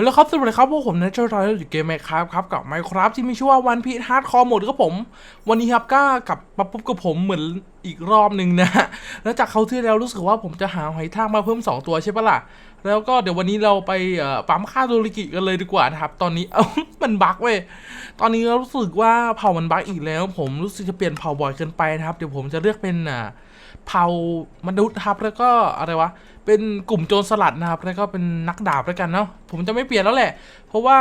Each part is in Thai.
ฮัลโหลครับสวัสดีครับพวกผมนะเจ้าทอยอยู่เกมไมครับครับกับไมครับที่มีชื่อว่าวันพีทฮาร์ดคอร์โหมดครับผม วันนี้ครับก็กลับมาพบกับผมเหมือนอีกรอบหนึ่งนะแล้วจากเขาที่แล้วรู้สึกว่าผมจะหาหอยทากมาเพิ่ม 2 ตัวใช่ปะล่ะ แล้วก็เดี๋ยววันนี้เราไปปั๊มค่าโดริกิกันเลยดีกว่านะครับ ตอนนี้เอ้ามันบั๊กเว้ยตอนนี้เรารู้สึกว่าเผ่ามันบั๊กอีกแล้ว ผมรู้สึกจะเปลี่ยนเผ่าบ่อยเกินไปนะครับ เดี๋ยวผมจะเลือกเป็นอ่าเผ่ามนุษย์ครับแล้วก็อะไรวะ เป็นกลุ่มโจรสลัดนะครับแล้วก็เป็นนักดาบแล้วกันเนาะผมจะไม่เปลี่ยนแล้วแหละ เพราะว่า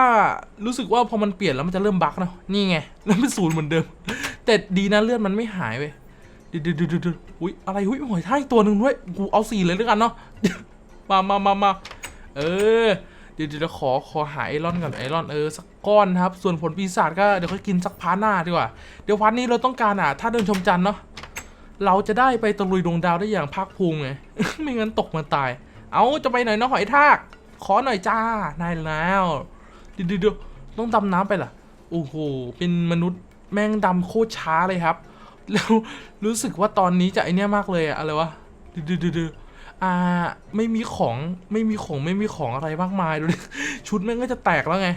รู้สึกว่าพอมันเปลี่ยนแล้วมันจะเริ่มบั๊กเนาะนี่ไงแล้วเป็นศูนย์เหมือนเดิม แต่ดีนะเลือดมันไม่หายเว้ยดี๋ยวเดี๋ยวเดี๋ยวเดี๋ยวอุ้ยอะไรอุ้ยหอยทาอีกตัวหนึ่งด้วยกูเอาสี่เลยแล้วกันเนาะมามามามาเออเดี๋ยวเดี๋ยวขอขอหาไอรอนก่อนไอรอนเออสักก้อนครับ ส่วนผลปีศาจก็เดี๋ยวค่อยกินสักพาร์ทหน้าดีกว่า เดี๋ยวพาร์ทนี้เราต้องการอะถ้าเดินชมจันทร์เนาะ เราจะได้ไปตะลุยดวงดาวได้อย่างภาคภูมิไง ไม่งั้นตกมาตาย เอาจะไปไหนนะหอยทาก ขอหน่อยจ้านายแล้วเดี๋ยวต้องดำน้ำไปเหรอโอ้โห เป็นมนุษย์แม่งดำโคตรช้าเลยครับ แล้วรู้สึกว่าตอนนี้จะไอเนี้ยมากเลยอะอะไรวะเดี๋ยวเดี๋ยวเดี๋ยวเดี๋ยวอ่า ไม่มีของ ไม่มีของ ไม่มีของอะไรมากมายดูดิชุดแม่งก็จะแตกแล้วไง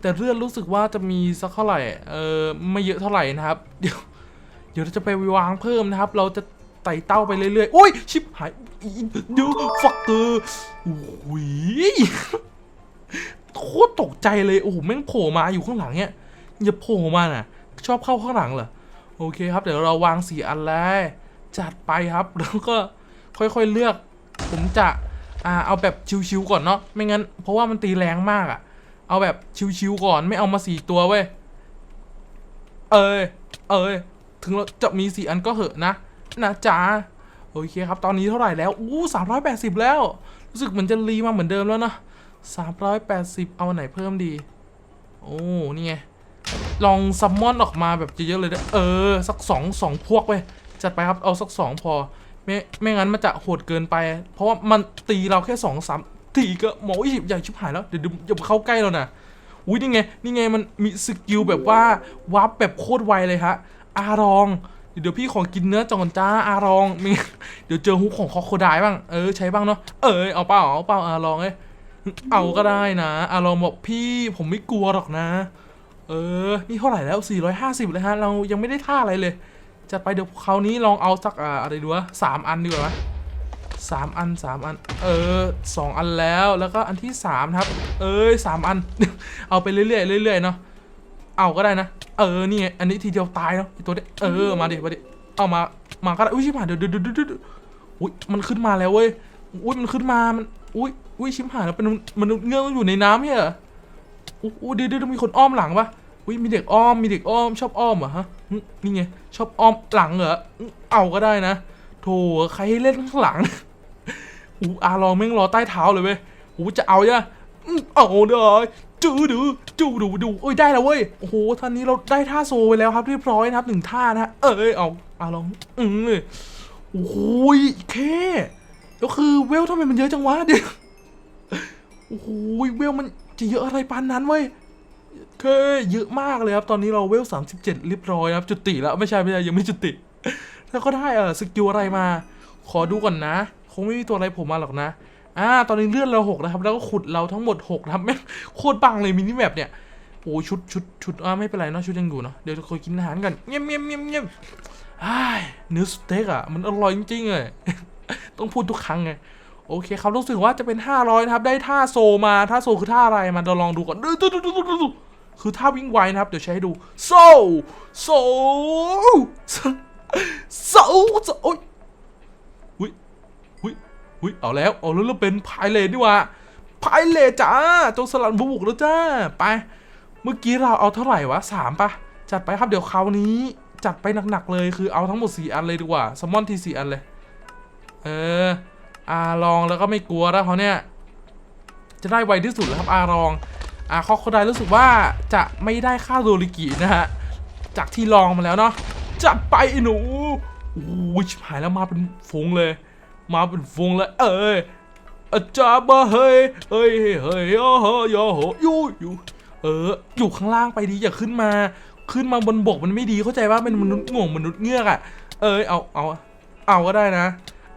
แต่เลือดรู้สึกว่าจะมีสักเท่าไหร่ เออไม่เยอะเท่าไหร่นะครับ เดี๋ยว เดี๋ยวเราจะไปวางเพิ่มนะครับ เราจะไต่เต้าไปเรื่อยๆโอ้ยชิบหายเดี๋ยวฟักเกอร์โอ้ยโคตรตกใจเลยโอ้โหแม่งโผล่มาอยู่ข้างหลังเนี่ยอย่าโผล่มาน่ะ ชอบเข้าข้างหลังเหรอโอเคครับ เดี๋ยวเราวางสี่อันแล้วจัดไปครับแล้วก็ค่อยๆเลือก ผมจะอ่าเอาแบบชิวๆก่อนเนาะไม่งั้น เพราะว่ามันตีแรงมากอะเอาแบบชิวๆก่อนไม่เอามาสี่ตัวเว้ยเอ้ยเอ้ย ถึงเราจะมีสี่อันก็เหอะนะ นะจ๊ะโอเคครับตอนนี้เท่าไหร่แล้วอู้สามร้อยแปดสิบแล้ว รู้สึกเหมือนจะรีมาเหมือนเดิมแล้วนะสามร้อยแปดสิบเอาไหนเพิ่มดี โอ้นี่ไงลองซัมมอนออกมาแบบเยอะๆเลยนะเออ สักสองสองพวกไปจัดไปครับเอาสักสองพอ ไม่ไม่งั้นมันจะโหดเกินไป เพราะว่ามันตีเราแค่สองสามทีก็หมออีใหญ่ชิบหายแล้วเดี๋ยวเดี๋ยวอย่าเข้าใกล้เรานะอุ้ยนี่ไงนี่ไงมันมีสกิลแบบว่าวับแบบโคตรไวเลยฮะ อารอง เดี๋ยวพี่ขอกินเนื้อจอนจ้าอารองมีเดี๋ยวเจอฮุกของคอโคไดบ้างเออใช้บ้างเนาะเออเอาเปล่าเอาเปล่าอารองเอ้ยเอาก็ได้นะอารองบอกพี่ผมไม่กลัวหรอกนะ เออ นี่เท่าไหร่แล้ว 450เลยฮะเรายังไม่ได้ท่าอะไรเลยจัดไปเดี๋ยวคราวนี้ลองเอาสักอ่าอะไรดูวะสามอันดีกว่าไหมสามอันสามอัน เออสองอันแล้วแล้วก็อันที่สามครับ เอ้ยสามอัน เอาไปเรื่อยๆเรื่อยๆเนาะ เอาก็ได้นะ เออ นี่ไง อันนี้ทีเดียวตายเนาะไอ้ตัวเนี้ยเออ มาดิ มาดิ เอามา มาก็ได้ อุ้ยชิบหายเดี๋ยวเดี๋ยวเดี๋ยวเดอุ้ยมันขึ้นมาแล้วเว้ย อุ้ยมันขึ้นมา มัน อุ้ย อุ้ยชิบหายแล้วเป็นมันษย์เงื้อกอยู่ในน้ำเนี่ยเหรออุ้ยเดี๋ยวเดี๋ยวมีคนอ้อมหลังปะอุ้ยมีเด็กอ้อม มีเด็กอ้อม ชอบอ้อมเหรอฮะ นี่ไง ชอบอ้อมหลังเหรอ เอาก็ได้นะ โถใครให้เล่นข้างหลังอู้อาลองแม่งรอใต้เท้าเลยเว้ยอู้จะเอาจ้ะเอาเลย จูดูจูดูดูเอ้ยได้แล้วเว้ยโอ้โหท่านนี้เราได้ท่าโซไปแล้วครับเรียบร้อยนะครับหนึ่งท่านะเอ้ยเอาเอาลองอืมโอ้โหแค่แล้วคือเวลทำไมมันเยอะจังวะเดี๋ยวโอ้โหเวลมันจะเยอะอะไรปานนั้นเว้ยเคเยอะมากเลยครับ ตอนนี้เราเวล 37 เรียบร้อยครับ จุติแล้วไม่ใช่ไม่ใช่ยังไม่จุติ แล้วก็ได้เออสกิลอะไรมา ขอดูก่อนนะ คงไม่มีตัวอะไรผมมาหรอกนะ อ่า ตอนนี้เลือดเราหกนะครับ แล้วก็ขุดเราทั้งหมดหกนะครับแม่งโคตรปังเลยมินิแมปเนี่ยโอ้ชุดชุดชุดอ่าไม่เป็นไรเนาะชุดยังอยู่เนาะเดี๋ยวจะคอยกินอาหารกันเงียบเงียบเงียบเงียบอ้เนื้อสเต็กอะมันอร่อยจริงๆเลยต้องพูดทุกครั้งไงโอเคครับรู้สึกว่าจะเป็น 500 นะครับ ได้ท่าโซมาท่าโซคือท่าอะไรมาเราลองดูก่อนดูดูดูดูดูดูคือท่าวิ่งไวนะครับ เดี๋ยวใช้ให้ดูโซโซโซโซโอ้ย อุ้ยเอาแล้วเอาแล้วเราเป็นพายเลนดีกว่าพายเลนจ้าจงสลัดบุกแล้วจ้าไป เมื่อกี้เราเอาเท่าไหร่วะสามปะจัดไปครับเดี๋ยวคราวนี้จัดไปหนักๆเลยคือเอาทั้งหมดสี่อันเลยดีกว่าสมอนทีสี่อันเลย เอออาลองแล้วก็ไม่กลัวแล้วเขาเนี่ย จะได้ไวที่สุดแล้วครับอาลองอาคอคไดรู้สึกว่าจะไม่ได้ค่าโดริกินะฮะจากที่ลองมาแล้วเนาะจัดไปหนูโอ้ยหายแล้วมาเป็นฝูงเลย มาเป็นฟงเลยเอ้ยอาจารย์มาเฮ้ยเฮ้ยเฮ้ยโอ้โหโยโหยูยูเออ อยู่ข้างล่างไปดีอย่าขึ้นมา ขึ้นมาบนบกมันไม่ดีเข้าใจว่าเป็นมนุษย์ง่วงมนุษย์เงือกอะ เอ้ยเอาเอาเอาก็ได้นะ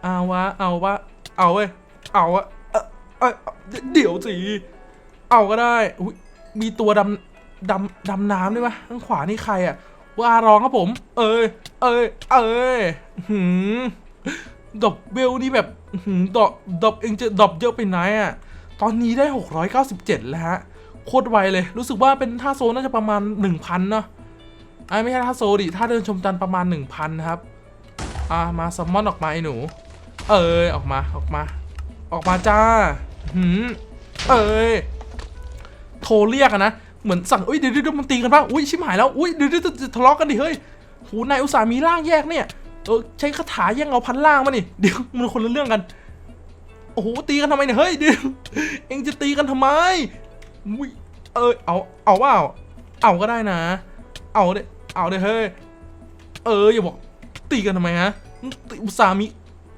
เอาวะเอาวะเอาเว้ยเอาวะเอ้ยเอ้ยเดี๋ยวสิเอาก็ได้อุ๊ยมีตัวดำดำดำน้ำด้วยปะข้างขวานี่ใครอะว่ารองครับผม เอ้ยเอ้ยเอ้ยหืม ดอบเบลนี่แบบดอบดอบเองจะดอบเยอะไปไหนอะตอนนี้ได้ 697 แล้วฮะ โคตรไวเลย รู้สึกว่าเป็นท่าโซน่าจะประมาณ 1,000เนาะไอ้ไม่ใช่ท่าโซดิท่าเดินชมจันทร์ประมาณ 1,000นะครับ อ่ามาซัมมอนออกมาไอ้หนู เอ้ยออกมาออกมา ออกมาจ้าหืมเอ้ยโทรเรียกอะนะเหมือนสั่งอุ้ยเดี๋ยวเดี๋ยวมันตีกันป่ะอุ้ยชิบหายแล้วอุ้ยเดี๋ยวเดี๋ยวจะทะเลาะกันดิเฮ้ยโหนายอุตส่าห์มีร่างแยกเนี่ย เออใช้คาถาแย่งเอาพันล่างมานี่เดี๋ยวมันคนละเรื่องกัน โอ้โหตีกันทำไมเนี่ยเฮ้ยเดี๋ยวเอ็งจะตีกันทำไมอุ้ยเออเอาเอาว่าเอาเอาก็ได้นะ เอาเด้เอาเด้เฮ้ยเอออย่าบอกตีกันทำไมฮะอุตส่าห์มี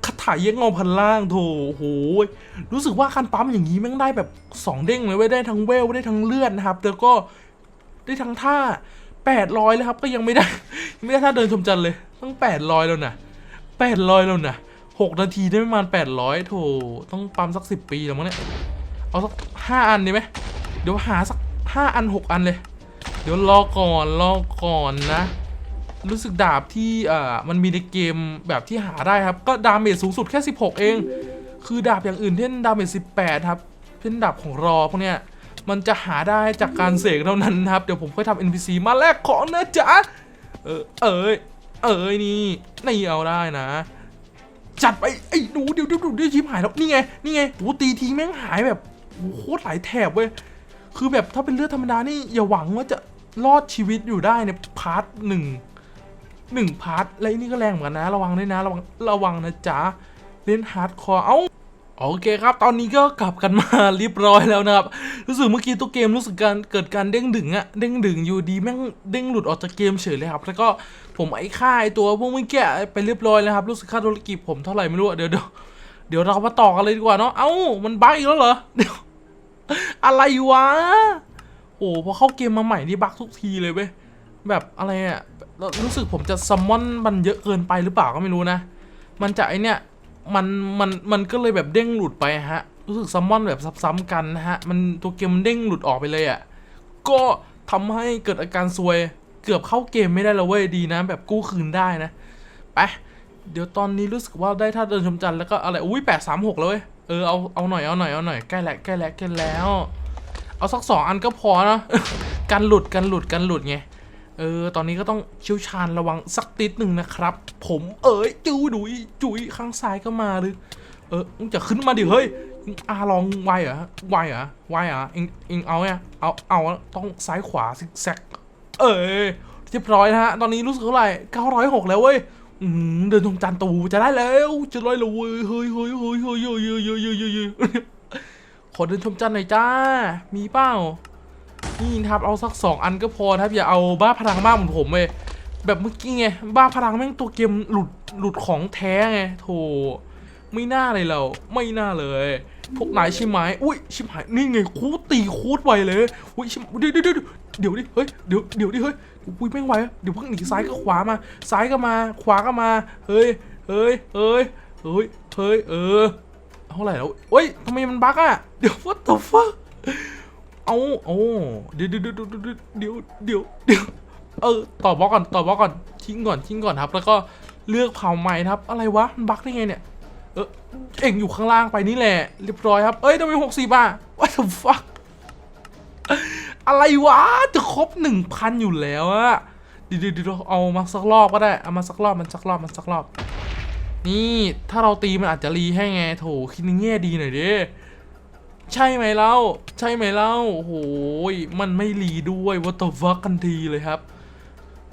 คาถาแย่งเอาพันล่างโถโอ้โหรู้สึกว่าคันปั๊มอย่างนี้แม่งได้แบบ 2 เด้งเลยเว้ยได้ทั้งเวลได้ทั้งเลือดนะครับ แล้วก็ได้ทั้งท่า 800เลยครับก็ยังไม่ได้ยังไม่ได้ท่าเดินชมจันเลยตั้ง800แล้วนะ800แล้วนะ6นาทีได้ประมาณ800โถต้องปั๊มสัก10ปีแล้วมั้งเนี่ยเอาสัก5อันดีไหมเดี๋ยวหาสัก5อัน6อันเลย เดี๋ยวรอก่อนรอก่อนนะ รู้สึกดาบที่เอ่อมันมีในเกมแบบที่หาได้ครับ ก็ดาเมจสูงสุดแค่16เอง คือดาบอย่างอื่นเช่นดาเมจ18ครับเช่นดาบของรอพวกเนี้ย มันจะหาได้จากการเสกเท่านั้นนะครับ เดี๋ยวผมค่อยทำ NPC มาแลกของนะจ๊ะ เออ เอ้ย เอ้ยนี่นี่เอาได้นะ จัดไปไอ้หนูเดี๋ยวเดี๋ยวเดี๋ยวชิมหายแล้วนี่ไงนี่ไงโอ้ตีทีแม่งหายแบบโคตรหลายแถบเว้ยคือแบบถ้าเป็นเลือดธรรมดานี่อย่าหวังว่าจะรอดชีวิตอยู่ได้ในพาร์ทหนึ่งหนึ่งพาร์ทและไอ้นี่ก็แรงเหมือนกันนะ ระวังด้วยนะ ระวังระวังนะจ๊ะเล่นฮาร์ดคอร์เอ้า โอเคครับตอนนี้ก็กลับกันมาเรียบร้อยแล้วนะครับรู้สึกเมื่อกี้ตัวเกมรู้สึกการเกิดการเด้งดึงอะเด้งดึงอยู่ดีแม่งเด้งหลุดออกจากเกมเฉยเลยครับแล้วก็ผมไอ้ค่าไอ้ตัวพวกเมื่อกี้ไปเรียบร้อยแล้วครับรู้สึกค่าธุรกิจผมเท่าไหร่ไม่รู้เดี๋ยวเดี๋ยวเดี๋ยวเรามาต่อกันเลยดีกว่าเนาะเอ้ามันบั๊กอีกแล้วเหรอเดี๋ยวอะไรวะโอ้พอเข้าเกมมาใหม่นี่บั๊กทุกทีเลยเว้ยแบบอะไรอะรู้สึกผมจะซัมมอนมันเยอะเกินไปหรือเปล่าก็ไม่รู้นะ มันจะไอเนี้ย มันมันมันก็เลยแบบเด้งหลุดไปฮะ รู้สึกซัมมอนแบบซ้ำๆกันนะฮะ มันตัวเกมมันเด้งหลุดออกไปเลยอะ่ะ ก็ทำให้เกิดอาการซวยเกือบเข้าเกมไม่ได้แล้วเว้ยดีนะ แบบกู้คืนได้นะ ไป เดี๋ยวตอนนี้รู้สึกว่าได้ท่าเดินชมจันแล้วก็อะไร อุ้ยแปดสามหกแล้วเว้ย เออเอาเอาหน่อยเอาหน่อยเอาหน่อยใกล้แล้วใกล้แล้วใกล้แล้ว เอาสักสองอันก็พอนะ กันหลุดกันหลุดกันหลุดไง เออ ตอนนี้ก็ต้องเชี่ยวชาญระวังสักติดหนึ่งนะครับ ผมเอ๋ยจุ้ยดุยจุยข้างซ้ายก็มาหรือเออมึงจะขึ้นมาดิเฮ้ยอาลองไวเหรอไวเหรอไวเหรอเองเองเอาเนี่ยเอาเอาต้องซ้ายขวาซิกแซก เออเรียบร้อยนะฮะตอนนี้รู้สึกเท่าไหร่เก้าร้อยหกแล้วเว้ยเดินตรงจันตูจะได้แล้วจะร้อยแล้วเว้ยเฮ้ยเฮ้ยเฮ้ยเฮ้ยเฮ้ยเฮ้ยเฮ้ยเฮ้อเดินชมจันหน่อยจ้า มีเป้า นี่นะครับเอาสักสองอันก็พอครับอย่าเอาบ้าพลังมากเหมือนผมเลยแบบเมื่อกี้ไงบ้าพลังแม่งตัวเกมหลุดหลุดของแท้ไงโถไม่น่าเลยเราไม่น่าเลยพวกนายใช่ไหมอุ้ยชิบหายนี่ไงคูดตีคูดไวเลยอุ้ยชิบเดี๋ยวเดี๋ยวเดี๋ยวเดี๋ยวดิเฮ้ยเดี๋ยวเดี๋ยวดิเฮ้ยอุ้ยแม่งไวเดี๋ยวเพิ่งหนีซ้ายก็ขวามาซ้ายก็มา ขวาก็มาเฮ้ยเฮ้ยเฮ้ยเฮ้ยเฮ้ยเออเท่าไหร่แล้วเฮ้ยทำไมมันบั๊กอะเดี๋ยว what the fuck เอาเอาเดี๋ยวเดี๋ยวเดี๋ยวเดี๋ยวเดี๋ยวเดี๋ยวเออต่อบล็อกก่อนต่อบล็อกก่อนทิ้งก่อนทิ้งก่อนครับ แล้วก็เลือกเผาใหม่ครับ อะไรวะมันบั๊กได้ไงเนี่ยเออเอ็งอยู่ข้างล่างไปนี่แหละเรียบร้อยครับเอ้ยทำไมหกสิบอะ what the fuck อะไรวะจะครบหนึ่งพันอยู่แล้วอะเดี๋ยวเดี๋ยวเดี๋ยวเอามาสักรอบก็ได้เอามาสักรอบมันสักรอบมันสักรอบ นี่ถ้าเราตีมันอาจจะรีให้ไงโถคิดในแง่ดีหน่อยดิ ใช่ไหมเล่า ใช่ไหมเล่าโอ้โหยมันไม่รีด้วยวัตถุฟักกันทีเลยครับ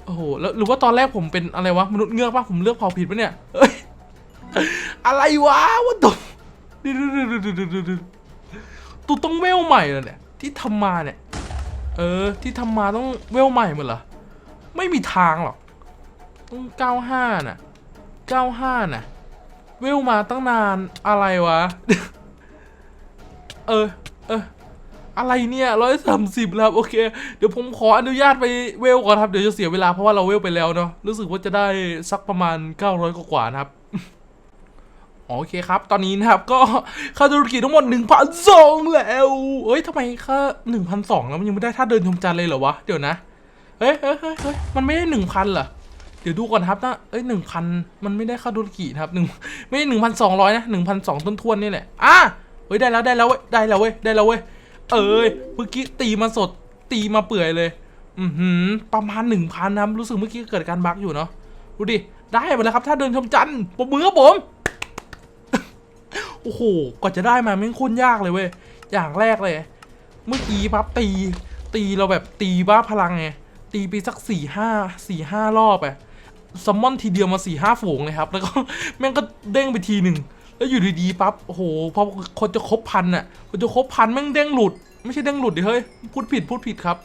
โอ้โห แล้วหรือว่าตอนแรกผมเป็นอะไรวะ มนุษย์เงือกปะผมเลือกเผ่าผิดปะเนี่ยเอ้ย อะไรวะวัตถุตูต้องเวลใหม่เลยเนี่ย ที่ทำมาเนี่ย เออ ที่ทำมาต้องเวลใหม่หมดเหรอ ไม่มีทางหรอก ต้องเก้าห้าน่ะเก้าห้าน่ะ เวลมาตั้งนานอะไรวะ ออ เออ อะไรเนี่ยร้อยสามสิบแล้วโอเค เดี๋ยวผมขออนุญาตไปเวลก่อนครับ เดี๋ยวจะเสียเวลาเพราะว่าเราเวลไปแล้วเนาะ รู้สึกว่าจะได้สักประมาณ 900 กว่านะครับโอเคครับ ตอนนี้นะครับ ก็ค่าธุรกิจทั้งหมด 1,200 แล้ว เอ้ยทำไมค่า1,200 แล้วมันยังไม่ได้ท่าเดินชมจันทร์เลยเหรอวะ เดี๋ยวนะ เฮ้ยเฮ้ยเฮ้ยมันไม่ได้ 1,000เหรอ เดี๋ยวดูก่อนครับนะเอ้ย1,000 มันไม่ได้ค่าธุรกิจครับหนึ่งไม่ได้1,200 นะ 1,200 ต้นทวนนี่แหละ อะ เฮ้ยได้แล้วได้แล้วเว้ยได้แล้วเว้ยได้แล้วเว้ยเอ้ยเมื่อกี้ตีมาสดตีมาเปื่อยเลย อือหือประมาณ1,000นะครับรู้สึกเมื่อกี้เกิดการบั๊กอยู่เนาะดูดิได้หมดแล้วครับ ถ้าเดินชมจันทร์ปรบมือครับผมโอ้โหกว่าจะได้มาแม่งโคตรยากเลยเว้ยอย่างแรกเลย เมื่อกี้ปั๊บตี ตีเราแบบตีบ้าพลังไงตีไปสักสี่ห้าสี่ห้ารอบอะซัมมอนทีเดียวมาสี่ห้าฝูงเลยครับ แล้วก็แม่งก็เด้งไปทีหนึ่ง แล้วอยู่ดีๆปั๊บโอ้โหพอคนจะครบพันอะคนจะครบพันแม่งเด้งหลุด ไม่ใช่เด้งหลุดดิเฮ้ยพูดผิดพูดผิดครับ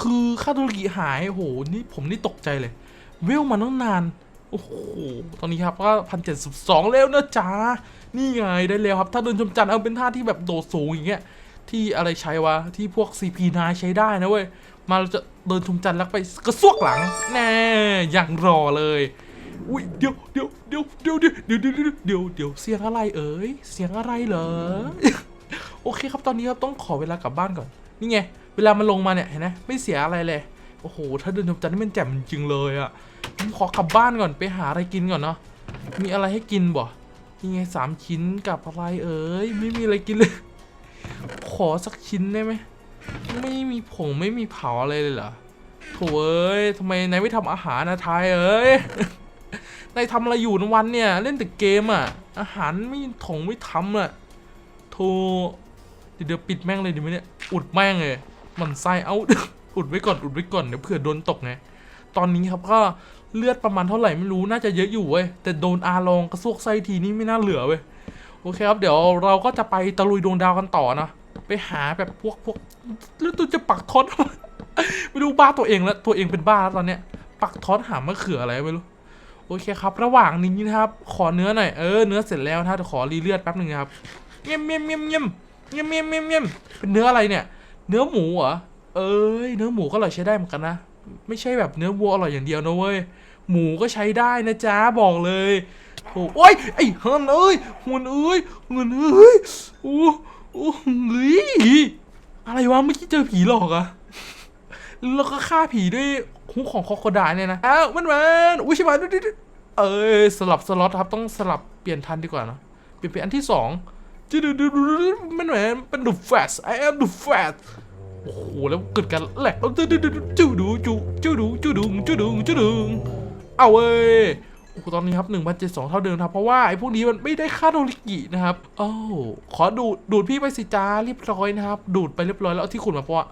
คือค่าธุรกิจหายโอ้โหนี่ผมนี่ตกใจเลยเวลมาตั้งนานโอ้โหตอนนี้ครับก็พันเจ็ดสิบสองแล้วนะจ๊ะนี่ไงได้แล้วครับ ถ้าเดินชมจันทร์เอาเป็นท่าที่แบบโดดสูงอย่างเงี้ยที่อะไรใช้วะที่พวก CP9 ใช้ได้นะเว้ย มาเราจะเดินชมจันทร์แล้วไปกระซวกหลัง แน่ อย่างรอเลย อุ้ยเดี๋ยวเดี๋ยวเดี๋ยวเดี๋ยวเดี๋ยวเดี๋ยวเดี๋ยวเดี๋ยวเดี๋ยวเดี๋ยวเสียงอะไรเอ่ยเสียงอะไรเหรอโอเคครับตอนนี้ครับต้องขอเวลากลับบ้านก่อนนี่ไงเวลามันลงมาเนี่ยเห็นไหมไม่เสียอะไรเลยโอ้โหถ้าเดินชมจันทร์นี่มันแจ่มจริงเลยอะผมขอกลับบ้านก่อนไปหาอะไรกินก่อนเนาะมีอะไรให้กินบ่นี่ไงสามชิ้นกับอะไรเอ่ยไม่มีอะไรกินเลย ขอสักชิ้นได้ไหมไม่มีผงไม่มีเผาอะไรเลยเหรอโถเอ้ยทำไมนายไม่ทำอาหารนะทายเอ้ย นายทำอะไรอยู่ในวันเนี่ย เล่นแต่เกมอะ อาหารไม่ถงไม่ทำอะโธ่เดี๋ยวปิดแม่งเลยดีไหมเนี่ย อุดแม่งเลย มันไส้เอา อุดไว้ก่อน อุดไว้ก่อน เดี๋ยวเผื่อโดนตกไง ตอนนี้ครับก็เลือดประมาณเท่าไหร่ไม่รู้ น่าจะเยอะอยู่เว้ย แต่โดนอาลองกระซวกไส้ทีนี่ไม่น่าเหลือเว้ย โอเคครับ เดี๋ยวเราก็จะไปตะลุยดวงดาวกันต่อนะ ไปหาแบบพวกพวกแล้วตัวจะปักทอดไม่รู้บ้าตัวเองแล้ว ตัวเองเป็นบ้าแล้วตอนเนี้ย ปักทอดหามะเขืออะไรไม่รู้ โอเคครับ ระหว่างนี้นะครับ ขอเนื้อหน่อยเออเนื้อเสร็จแล้วนะเดี๋ยวขอรีเลือดแป๊บหนึ่งนะครับเงียบเงียบเงียบเงียบเงียบเงียบเงียบเงียบเป็นเนื้ออะไรเนี่ย เนื้อหมูเหรอเอ้ยเนื้อหมูก็อร่อยใช้ได้เหมือนกันนะไม่ใช่แบบเนื้อวัวอร่อยอย่างเดียวนะเว้ยหมูก็ใช้ได้นะจ๊ะบอกเลยโอ้โอ้ยไอ้ฮันเอ้ยหุนเอ้ยหุนเอ้ยโอ้โอ้เฮ้ยอะไรวะเมื่อกี้เจอผีหลอกอะแล้วก็ฆ่าผีด้วย คุกของคอโคดายเนี่ยนะ อ้าวมันมันอุ้ยช่ไหมดูดิดูเอ้สลับสล็อตครับต้องสลับเปลี่ยนทันดีกว่านะเปลี่ยนเป็นอันที่สองจูดูดูดูดูมันเหมือนเป็น the fast I am the fast โอ้โหแล้วเกิดการแหลกแล้วจูดูดูจูดูจูจูดูจูดูจูดูจูดูเอาเว้ยโอ้โหตอนนี้ครับ1,072เท่าเดิมครับเพราะว่าไอ้พวกนี้มันไม่ได้ค่าโดริกินะครับโอ้าขอดูดดูดพี่ไปสิจ้าเรียบร้อยนะครับ ดูดไปเรียบร้อยแล้วที่ขุดมาเพราะว่า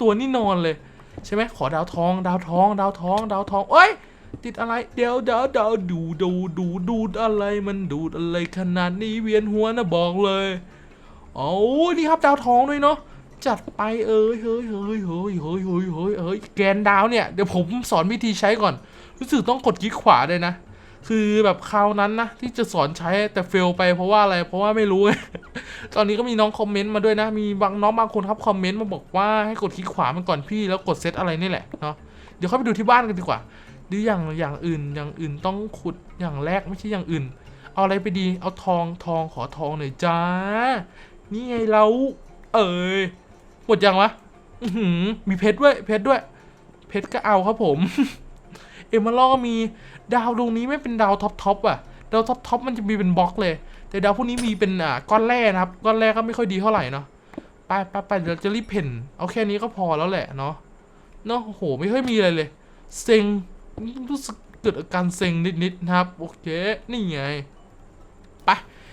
ตัวนี่นอนเลย ใช่ไหมขอดาวทองดาวทองดาวทองดาวทองเอ้ยติดอะไรเดี๋ยวเดี๋ยวเดี๋ยวดูดูดูดูดอะไรมันดูดอะไรขนาดนี้เวียนหัวนะบอกเลยโอ้นี่ครับดาวทองด้วยเนาะจัดไปเอ้ยเฮ้ยเฮ้ยเฮ้ยเฮ้ยเฮ้ยเฮ้ยเฮ้ยแกนดาวเนี่ยเดี๋ยวผมสอนวิธีใช้ก่อน รู้สึกต้องกดคลิกขวาเลยนะ คือแบบคราวนั้นนะที่จะสอนใช้แต่เฟลไปเพราะว่าอะไร เพราะว่าไม่รู้ ตอนนี้ก็มีน้องคอมเมนต์มาด้วยนะ มีบางน้องบางคนครับคอมเมนต์มาบอกว่าให้กดคลิกขวามันก่อนพี่แล้วกดเซตอะไรนี่แหละเนาะเดี๋ยวเข้าไปดูที่บ้านกันดีกว่าหรืออย่างอย่างอื่นอย่างอื่นต้องขุดอย่างแรกไม่ใช่อย่างอื่น เอาอะไรไปดีเอาทองทองขอทองหน่อยจ้า นี่ไงเราเอ้ยหมดยังวะมีเพชรด้วยเพชรด้วย เพชรก็เอาครับผม เอมเมอรัลก็มีดาวดวงนี้ไม่เป็นดาวท็อปท็อปอะดาวท็อปท็อปมันจะมีเป็นบล็อกเลย แต่ดาวพวกนี้มีเป็นอ่าก้อนแร่นะครับก้อนแร่ก็ไม่ค่อยดีเท่าไหร่เนาะไปไปไปเดี๋ยวจะรีบเพ่นเอาแค่นี้ก็พอแล้วแหละเนาะเนาะโอ้โหไม่ค่อยมีอะไรเลย เซ็งรู้สึกเกิดอาการเซ็งนิดๆนะครับโอเคนี่ไงไป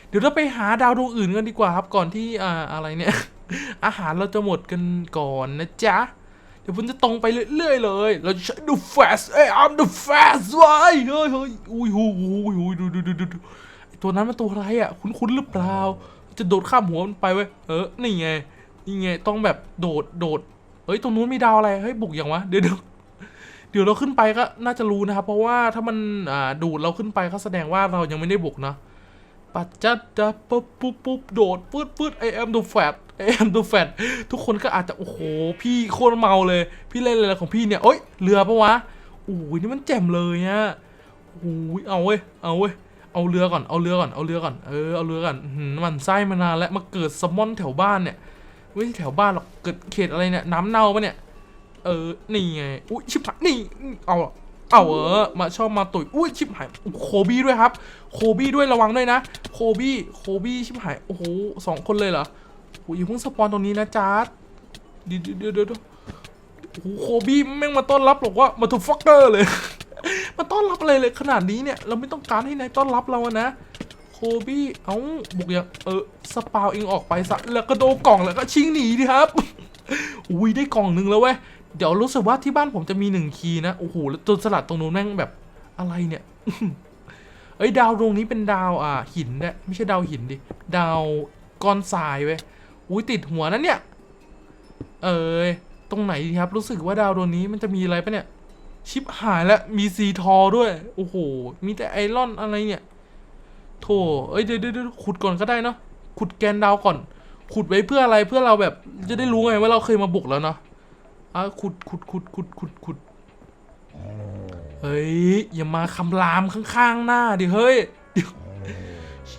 เดี๋ยวเราไปหาดาวดวงอื่นกันดีกว่าครับก่อนที่อ่าอะไรเนี่ย อาหารเราจะหมดกันก่อนนะจ๊ะ ดี๋ยวผมจะตรงไปเรื่อยๆเลย เราจะใช้ the fast เอ้ย I'm the fast ไว้เฮ้ยเฮ้ยอุ้ยหูยหูยดูดูดูดูดูตัวนั้นมันตัวอะไรอะ คุ้นๆหรือเปล่า จะโดดข้ามหัวมันไปเว้ย เออ นี่ไง นี่ไง ต้องแบบโดด โดด เฮ้ย ตรงนู้นมีดาวอะไร เฮ้ย บุกอย่างวะ เดี๋ยวเดี๋ยวเดี๋ยวเราขึ้นไปก็น่าจะรู้นะครับ เพราะว่าถ้ามันอ่าดูดเราขึ้นไปก็แสดงว่าเรายังไม่ได้บุกนะ ปัจจัดดะปุ๊บปุ๊บปุ๊บโดดปืดปืดไอแอมดูแฟตไอแอมดูแฟตทุกคนก็อาจจะ โอ้โห พี่โคตรเมาเลย พี่เล่นอะไรของพี่เนี่ยเอ้ยเรือปะวะโอ้ยนี่มันแจ่มเลยอะโอ้ยเอาเว้ยเอาเว้ยเอาเรือก่อนเอาเรือก่อนเอาเรือก่อนเออเอาเรือก่อนหันไส้มานานแล้วมาเกิดแซลมอนแถวบ้านเนี่ยไม่ใช่แถวบ้านหรอกเกิดเขตอะไรเนี่ยน้ำเน่าปะเนี่ยเออนี่ไงอุ้ยชิบหายนี่เอา เอาเออมาชอบมาตุยอุ้ยชิบหายโคบี้ด้วยครับ โคบี้ด้วยระวังด้วยนะ โคบี้โคบี้ชิบหายโอ้โหสองคนเลยเหรอโอ้ยเพิ่งสปอนตรงนี้นะจ๊าดเดี๋ยวเดี๋ยวเดี๋ยวเดี๋ยวโอ้โหโคบี้แม่งมาต้อนรับหรอกว่ามาถูกฟักเกอร์เลย มาต้อนรับอะไรเลยขนาดนี้เนี่ยเราไม่ต้องการให้นายต้อนรับเราอะนะโคบี้เอ้าบุกอย่างเออสปาวเองออกไปซะแล้วก็โดนกล่องแล้วก็ชิงหนีดิครับอุ้ยได้กล่องหนึ่งแล้วเว้ย เดี๋ยวรู้สึกว่าที่บ้านผมจะมีหนึ่งคีย์นะ โอ้โหแล้วตัวสลัดตรงนู้นแม่งแบบอะไรเนี่ย เอ้ยดาวดวงนี้เป็นดาวอ่าหินนี่ยไม่ใช่ดาวหินดิ ดาวก้อนทรายเว้ย อุ้ยติดหัวนั่นเนี่ย เอ้ยตรงไหนดีครับ รู้สึกว่าดาวดวงนี้มันจะมีอะไรปะเนี่ย ชิปหายแล้วมีซีทอด้วย โอ้โห มีแต่ไอรอนอะไรเนี่ย โถ เอ้ยเดี๋ยวเดี๋ยวขุดก่อนก็ได้เนาะ ขุดแกนดาวก่อน ขุดไว้เพื่ออะไร เพื่อเราแบบ จะได้รู้ไงว่าเราเคยมาบุกแล้วเนาะ อะขุดขุดขุดขุดขุดขุดเฮ้ย อย่ามาคำรามข้างๆหน้าดิเฮ้ยเดี๋ยว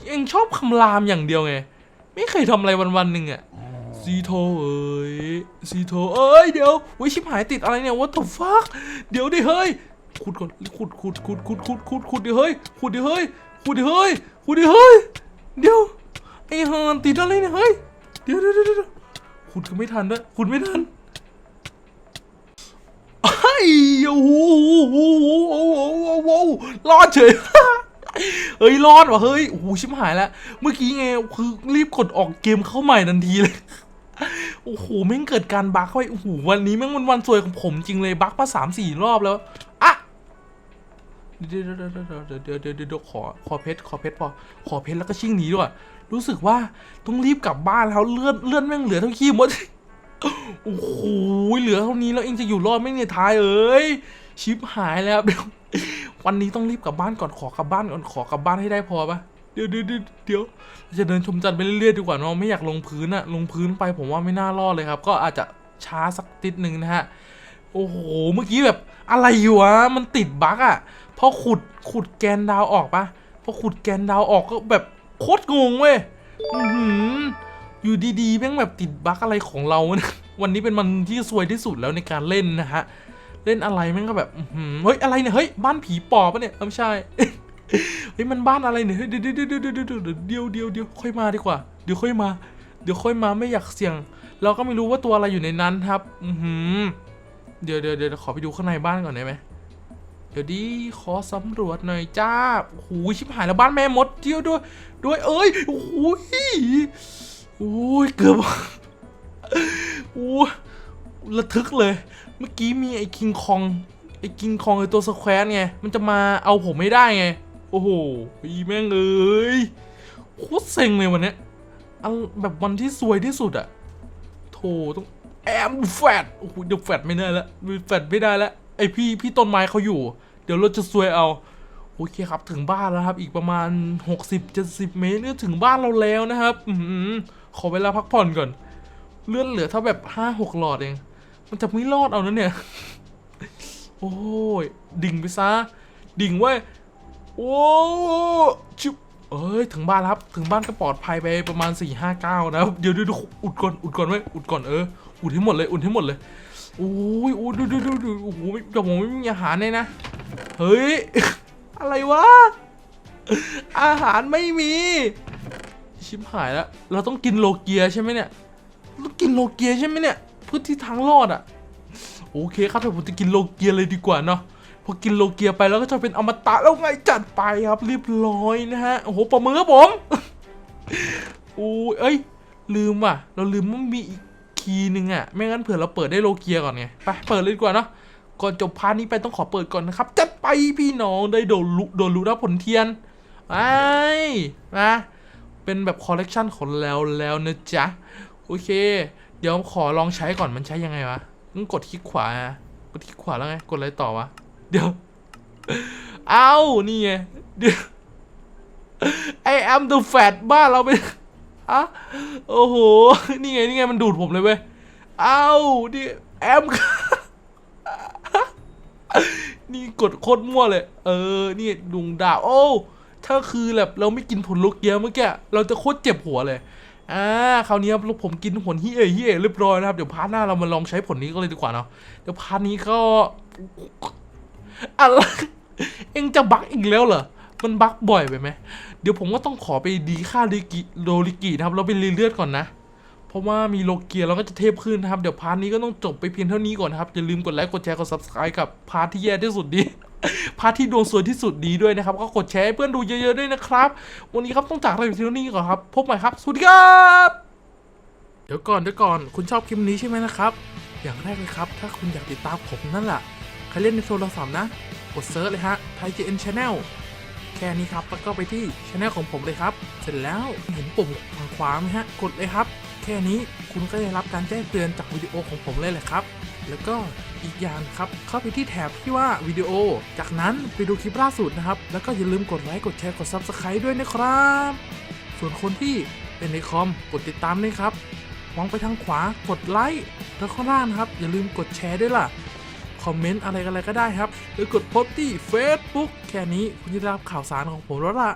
เองชอบคำรามอย่างเดียวไง ไม่เคยทำอะไรวันๆหนึ่งอะซีโทเอ้ยซีโทเอ้ยเดี๋ยววิชิบหายติดอะไรเนี่ย what the fuck เดี๋ยวดิเฮ้ยขุดก่อนขุดขุดขุดขุดขุดขุดขุดดิเฮ้ยขุดดิเฮ้ยขุดดิเฮ้ยขุดดิเฮ้ยเดี๋ยวไอ้ฮานติดอะไรเนี่ยเฮ้ยเดี๋ยวเดี๋ยวเดี๋ยวเดี๋ยวขุดก็ไม่ทันด้วยขุดไม่ทันไอ้โอ้โหโอ้โหโอ้โหโอ้โหรอดเฉยเฮ้ยรอดว่ะเฮ้ยโอ้โหชิบหายแล้วเมื่อกี้ไงคือรีบกดออกเกมเข้าใหม่ทันทีเลยโอ้โหแม่งเกิดการบั๊กเข้าไปโอ้โหวันนี้แม่งมันวันสวยของผมจริงเลยบั๊กมาสามสี่รอบแล้วอะเดี๋ยวเดี๋ยวเดี๋ยวเดี๋ยวเดี๋ยวเดี๋ยวเดี๋ยวขอขอเพชรขอเพชรพอขอเพชรแล้วก็ชิ่งหนีด้วย รู้สึกว่าต้องรีบกลับบ้านแล้วเลื่อนเลื่อนแม่งเหลือเท่าขี้มด โอ้โหเหลือเท่านี้แล้วเองจะอยู่รอดไหม่เนี่ยท้ายเอ้ยชิปหายแล้วเดี๋ยววันนี้ต้องรีบกลับบ้านก่อนขอกลับบ้านก่อนขอกลับบ้านให้ได้พอปะเดี๋ยวเดี๋ยวเดี๋ยวเดี๋ยวจะเดินชมจันทร์ไปเรื่อยๆดีกว่าเนาะไม่อยากลงพื้นอะลงพื้นไปผมว่าไม่น่ารอดเลยครับ ก็อาจจะช้าสักติดหนึ่งนะฮะโอ้โหเมื่อกี้แบบอะไรอยู่วะมันติดบั๊กอะพอขุดขุดแกนดาวออกปะพอขุดแกนดาวออกก็แบบโคตรงงเว้ยอือหือ อยู่ดีๆแม่งแบบติดบั๊กอะไรของเรานะวันนี้เป็นมันที่ซวยที่สุดแล้วในการเล่นนะฮะ เล่นอะไรแม่งก็แบบเฮ้ยอะไรเนี่ยเฮ้ยบ้านผีปอบปะเนี่ยไม่ใช่เฮ้ยมันบ้านอะไรเนี่ยเดี๋ยวเดี๋ยวเดี๋ยวเดี๋ยวเดี๋ยวเดี๋ยวเดี๋ยวค่อยมาดีกว่าเดี๋ยวค่อยมา เดี๋ยวค่อยมาไม่อยากเสี่ยง เราก็ไม่รู้ว่าตัวอะไรอยู่ในนั้นครับ อืมเดี๋ยวเดี๋ยวเดี๋ยวขอไปดูข้างในบ้านก่อนได้ไหมเดี๋ยวดีขอสำรวจหน่อยจ้าโอ้โหชิบหายแล้วบ้านแม่มดเที่ยวด้วย ด้วยเอ้ยโอ้โห อ้ยเกือบโอ้ยระทึกเลย เมื่อกี้มีไอ้คิงคอง ไอ้คิงคองไอ้ตัวสแควร์ไง มันจะมาเอาผมไม่ได้ไง โอ้โหอีแม่งเอ้ยโคตรเซ็งเลยวันเนี้ยอันแบบวันที่สวยที่สุดอะโถต้องแอมแฟดโอ้โหเดี๋ยวแฟดไม่ได้ละแฟดไม่ได้ละไอพี่พี่ต้นไม้เขาอยู่ เดี๋ยวราจะซวยเอา โอเคครับถึงบ้านแล้วครับ อีกประมาณ 60-70 เมตรเนี่ยถึงบ้านเราแล้วนะครับ อื ขอเวลาพักผ่อนก่อน เลื่อนเหลือเท่าแบบห้าหกหลอดเอง มันจะไม่รอดเอานะเนี่ย โอ้ย ดิ่งไปซะ ดิ่งเว้ย โอ้ชุบเอ้ย ถึงบ้านครับ ถึงบ้านก็ปลอดภัยไปประมาณ4ี่ห้าเก้านะ เดี๋ยวดี๋ยวเดี๋ยวอุดก่อน อุดก่อนไว้อุดก่อนเออ อุดให้หมดเลย อุดให้หมดเลย โอ้ยโอ้ดูดูดูดูโอ้โหแต่ผมไม่มีอาหารเลยนะ เฮ้ย อะไรวะ อาหารไม่มี ชิบหายแล้ว เราต้องกินโลเกียใช่ไหมเนี่ยต้องกินโลเกียใช่ไหมเนี่ยเพื่อที่ทางรอดอะ โอเคครับผมจะกินโลเกียเลยดีกว่าเนาะพอกินโลเกียไปแล้วก็จะเป็นอมตะแล้วไงจัดไปครับเรียบร้อยนะฮะ โอ้โหปรบมือครับผมโอ้ยเอ้ย ลืมว่ะ เราลืมว่ามีอีกคีย์หนึ่งอะ ไม่งั้นเผื่อเราเปิดได้โลเกียก่อนไง ไปเปิดเลยดีกว่าเนาะก่อนจบพาร์ทนี้ไปต้องขอเปิดก่อนนะครับ จัดไปพี่น้องได้โดนลุโดนลุรับผลเทียนไอ้มา เป็นแบบคอลเลกชันของแล้วแล้วนะจ๊ะ โอเค เดี๋ยวขอลองใช้ก่อนมันใช้ยังไงวะต้องกดคลิกขวาอะกดคลิกขวาแล้วไง กดอะไรต่อวะ เดี๋ยว เอ้านี่ไง เดี๋ยว I am the fat บ้านเราไปอะโอ้โห นี่ไง นี่ไง มันดูดผมเลยเว้ย เอานี่แอม นี่กดโคตรมั่วเลย เออ นี่ดุงดาว โอ้ ถ้าคือแบบเราไม่กินผลลูกเกียเมื่อกี้เราจะโคตรเจ็บหัวเลยอ่าคราวนี้ครับผมกินผลฮิเอฮิเอเรียบร้อยนะครับเดี๋ยวพาร์ทหน้าเรามาลองใช้ผลนี้ก็เลยดีกว่าเนาะเดี๋ยวพาร์ทนี้ก็อะไรเอ็งจะบักอีกแล้วเหรอมันบักบ่อยไปไหมเดี๋ยวผมก็ต้องขอไปดีค่าลิกิโลลิกินะครับ เราไปรีเลือดก่อนนะ เพราะว่ามีโลเกียเราก็จะเทพขึ้นนะครับ เดี๋ยวพาร์ทนี้ก็ต้องจบไปเพียงเท่านี้ก่อนนะครับ อย่าลืมกดไลค์กดแชร์กด subscribe กับพาร์ทที่แย่ที่สุดดี พาที่ดวงสวยที่สุดดีด้วยนะครับ ก็กดแชร์ให้เพื่อนดูเยอะๆด้วยนะครับ วันนี้ครับต้องจากเราอยู่ที่เท่านี้ก่อนครับ พบใหม่ครับ สวัสดีครับ เดี๋ยวก่อนเดี๋ยวก่อน คุณชอบคลิปนี้ใช่ไหมนะครับ อย่างแรกเลยครับ ถ้าคุณอยากติดตามผมนั่นแหละใครเล่นในโทรศัพท์นะ กดเซิร์ชเลยฮะไทย JN Channel แค่นี้ครับ แล้วก็ไปที่ช anel ของผมเลยครับ เสร็จแล้วเห็นปุ่มทางขวาไหมฮะ กดเลยครับ แค่นี้คุณก็ได้รับการแจ้งเตือนจากวิดีโอของผมเลยแหละครับ แล้วก็อีกอย่างครับเข้าไปที่แถบที่ว่าวิดีโอ จากนั้นไปดูคลิปล่าสุดนะครับ แล้วก็อย่าลืมกดไลค์กดแชร์กด Subscribe ด้วยนะครับ ส่วนคนที่เป็นในคอมกดติดตามด้วยครับมองไปทางขวากดไลค์แล้วข้างล่างนครับ อย่าลืมกดแชร์ด้วยล่ะคอมเมนต์อะไรกันอะไรก็ได้ครับ หรือกดโพสต์ที่ Facebook แค่นี้คุณจะได้รับข่าวสารของผมแล้วล่ะ